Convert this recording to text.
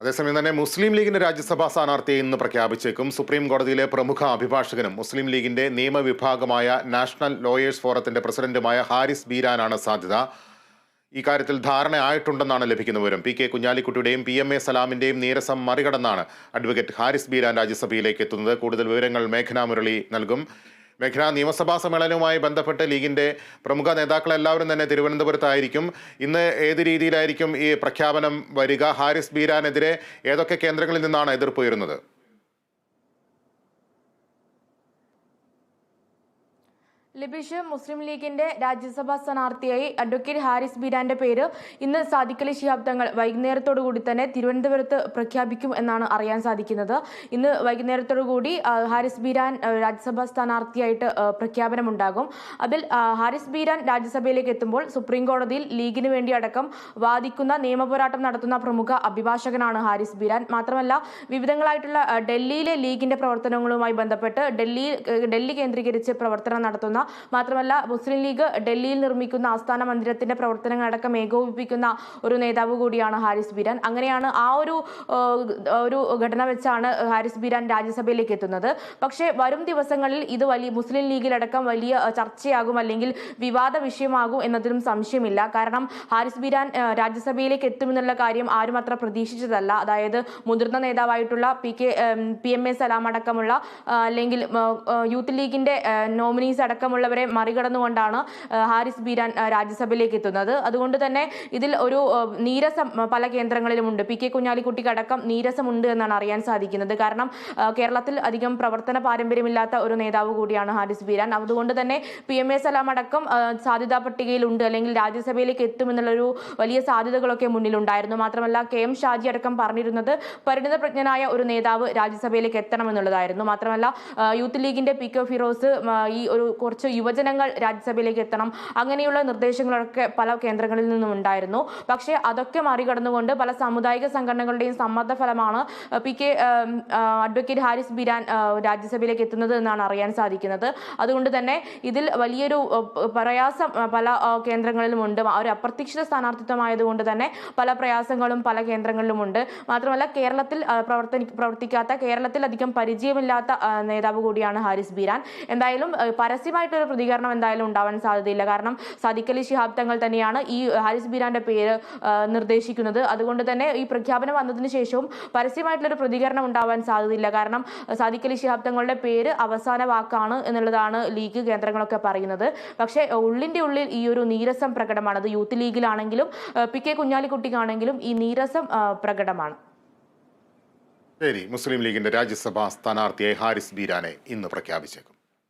അതേസമയം തന്നെ മുസ്ലിം ലീഗിന്റെ രാജ്യസഭാ സ്ഥാനാർത്ഥിയെ ഇന്ന് പ്രഖ്യാപിച്ചേക്കും. സുപ്രീം കോടതിയിലെ പ്രമുഖ അഭിഭാഷകനും മുസ്ലിം ലീഗിന്റെ നിയമവിഭാഗമായ നാഷണൽ ലോയേഴ്സ് ഫോറത്തിന്റെ പ്രസിഡന്റുമായ ഹാരിസ് ബീരാനാണ് സാധ്യത. ഇക്കാര്യത്തിൽ ധാരണയായിട്ടുണ്ടെന്നാണ് ലഭിക്കുന്ന വിവരം. പി കെ കുഞ്ഞാലിക്കുട്ടിയുടെയും പി എം എ സലാമിന്റെയും നീരസം മറികടന്നാണ് അഡ്വക്കേറ്റ് ഹാരിസ് ബീരാൻ രാജ്യസഭയിലേക്ക് എത്തുന്നത്. കൂടുതൽ വിവരങ്ങൾ മേഘനാ മുരളി നൽകും. മേഘന നിയമസഭാ സമ്മേളനവുമായി ബന്ധപ്പെട്ട് ലീഗിന്റെ പ്രമുഖ നേതാക്കൾ എല്ലാവരും തന്നെ തിരുവനന്തപുരത്തായിരിക്കും. ഇന്ന് ഏത് രീതിയിലായിരിക്കും ഈ പ്രഖ്യാപനം വരിക? ഹാരിസ് ബീരാനെതിരെ ഏതൊക്കെ കേന്ദ്രങ്ങളിൽ നിന്നാണ് എതിർപ്പ് ഉയരുന്നത്? ലിബിഷ് മുസ്ലിം ലീഗിന്റെ രാജ്യസഭാ സ്ഥാനാർത്ഥിയായി അഡ്വക്കേറ്റ് ഹാരിസ് ബീരാന്റെ പേര് ഇന്ന് സാദിഖലി ശിഹാബ് തങ്ങൾ വൈകുന്നേരത്തോടു കൂടി തന്നെ തിരുവനന്തപുരത്ത് പ്രഖ്യാപിക്കും എന്നാണ് അറിയാൻ സാധിക്കുന്നത്. ഇന്ന് വൈകുന്നേരത്തോടു കൂടി ഹാരിസ് ബിരാൻ രാജ്യസഭാ സ്ഥാനാർത്ഥിയായിട്ട് പ്രഖ്യാപനമുണ്ടാകും. അതിൽ ഹാരിസ് ബിരാൻ രാജ്യസഭയിലേക്ക് എത്തുമ്പോൾ സുപ്രീം കോടതിയിൽ ലീഗിന് വേണ്ടി അടക്കം വാദിക്കുന്ന നിയമപോരാട്ടം നടത്തുന്ന പ്രമുഖ അഭിഭാഷകനാണ് ഹാരിസ് ബിരാൻ. മാത്രമല്ല വിവിധങ്ങളായിട്ടുള്ള ഡൽഹിയിലെ ലീഗിന്റെ പ്രവർത്തനങ്ങളുമായി ബന്ധപ്പെട്ട് ഡൽഹി ഡൽഹി കേന്ദ്രീകരിച്ച് പ്രവർത്തനം നടത്തുന്ന മാത്രമല്ല മുസ്ലിം ലീഗ് ഡൽഹിയിൽ നിർമ്മിക്കുന്ന ആസ്ഥാന മന്ദിരത്തിന്റെ പ്രവർത്തനങ്ങൾ അടക്കം ഏകോപിപ്പിക്കുന്ന ഒരു നേതാവ് കൂടിയാണ് ഹാരിസ് ബിരാൻ. അങ്ങനെയാണ് ആ ഒരു ഒരു ഘടന വെച്ചാണ് ഹാരിസ് ബിരാൻ രാജ്യസഭയിലേക്ക് എത്തുന്നത്. പക്ഷേ വരും ദിവസങ്ങളിൽ ഇത് വലിയ മുസ്ലിം ലീഗിലടക്കം വലിയ ചർച്ചയാകും അല്ലെങ്കിൽ വിവാദ വിഷയമാകും എന്നതിലും സംശയമില്ല. കാരണം ഹാരിസ് ബിരാൻ രാജ്യസഭയിലേക്ക് എത്തുമെന്നുള്ള കാര്യം ആരും അത്ര പ്രതീക്ഷിച്ചതല്ല. അതായത് മുതിർന്ന നേതാവായിട്ടുള്ള P K P M A Salam അടക്കമുള്ള അല്ലെങ്കിൽ യൂത്ത് ലീഗിന്റെ നോമിനീസ് നോമിനീസ് അടക്കമുള്ളവരെ മറികടന്നുകൊണ്ടാണ് ഹാരിസ് ബീരാൻ രാജ്യസഭയിലേക്ക് എത്തുന്നത്. അതുകൊണ്ട് തന്നെ ഇതിൽ ഒരു നീരസം പല കേന്ദ്രങ്ങളിലുമുണ്ട്. പി കെ കുഞ്ഞാലിക്കുട്ടിക്ക് അടക്കം നീരസമുണ്ട് എന്നാണ് അറിയാൻ സാധിക്കുന്നത്. കാരണം കേരളത്തിൽ അധികം പ്രവർത്തന പാരമ്പര്യമില്ലാത്ത ഒരു നേതാവ് കൂടിയാണ് ഹാരിസ് ബീരാൻ. അതുകൊണ്ട് തന്നെ പി എം എ സലാം അടക്കം സാധ്യതാ പട്ടികയിലുണ്ട്. അല്ലെങ്കിൽ രാജ്യസഭയിലേക്ക് എത്തുമെന്നുള്ളൊരു വലിയ സാധ്യതകളൊക്കെ മുന്നിലുണ്ടായിരുന്നു. മാത്രമല്ല കെ എം ഷാജി അടക്കം പറഞ്ഞിരുന്നത് പരിണിതപ്രജ്ഞനായ ഒരു നേതാവ് രാജ്യസഭയിലേക്ക് എത്തണമെന്നുള്ളതായിരുന്നു മാത്രമല്ല യൂത്ത് ലീഗിന്റെ പി കെ ഫിറോസ് ഈ ഒരു കുറച്ച് യുവജനങ്ങൾ രാജ്യസഭയിലേക്ക് എത്തണം. അങ്ങനെയുള്ള നിർദ്ദേശങ്ങളൊക്കെ പല കേന്ദ്രങ്ങളിൽ നിന്നും ഉണ്ടായിരുന്നു. പക്ഷേ അതൊക്കെ മറികടന്നുകൊണ്ട് പല സാമുദായിക സംഘടനകളുടെയും സമ്മർദ്ദ ഫലമാണ് P K advocate Haris Beeran രാജ്യസഭയിലേക്ക് എത്തുന്നത് എന്നാണ് അറിയാൻ സാധിക്കുന്നത്. അതുകൊണ്ട് തന്നെ ഇതിൽ വലിയൊരു പ്രയാസം പല കേന്ദ്രങ്ങളിലും ഉണ്ട്. ഒരു അപ്രതീക്ഷിത സ്ഥാനാർത്ഥിത്വമായതുകൊണ്ട് തന്നെ പല പ്രയാസങ്ങളും പല കേന്ദ്രങ്ങളിലും ഉണ്ട്. മാത്രമല്ല കേരളത്തിൽ പ്രവർത്തി പ്രവർത്തനി പ്രവർത്തിക്കാത്ത കേരളത്തിൽ അധികം പരിചയമില്ലാത്ത നേതാവ് കൂടിയാണ് ഹാരിസ് ബിരാൻ. എന്തായാലും ആ, പരസ്യമായിട്ടൊരു പ്രതികരണം എന്തായാലും ഉണ്ടാവാൻ സാധ്യതയില്ല. കാരണം സാദിഖലി ശിഹാബ് തങ്ങൾ തന്നെയാണ് ഈ ഹാരിസ് ബിരാന്റെ പേര് നിർദ്ദേശിക്കുന്നത്. അതുകൊണ്ട് തന്നെ ഈ പ്രഖ്യാപനം വന്നതിന് ശേഷവും പരസ്യമായിട്ടുള്ളൊരു പ്രതികരണം ഉണ്ടാവാൻ സാധ്യതയില്ല. കാരണം സാദിഖലി ശിഹാബ് തങ്ങളുടെ പേര് അവസാന വാക്കാണ് എന്നുള്ളതാണ് ലീഗ് കേന്ദ്രങ്ങളൊക്കെ പറയുന്നത്. പക്ഷേ ഉള്ളിന്റെ ഉള്ളിൽ ഈ ഒരു നീരസം പ്രകടമാണ്. അത് യൂത്ത് ലീഗിലാണെങ്കിലും പി കെ കുഞ്ഞാലിക്കുട്ടിക്കാണെങ്കിലും ഈ നീരസം പ്രകടമാണ്. ശരി. മുസ്ലിം ലീഗിന്റെ രാജ്യസഭാ സ്ഥാനാർത്ഥിയായി ഹാരിസ് ബീരാനെ ഇന്ന് പ്രഖ്യാപിച്ചേക്കും.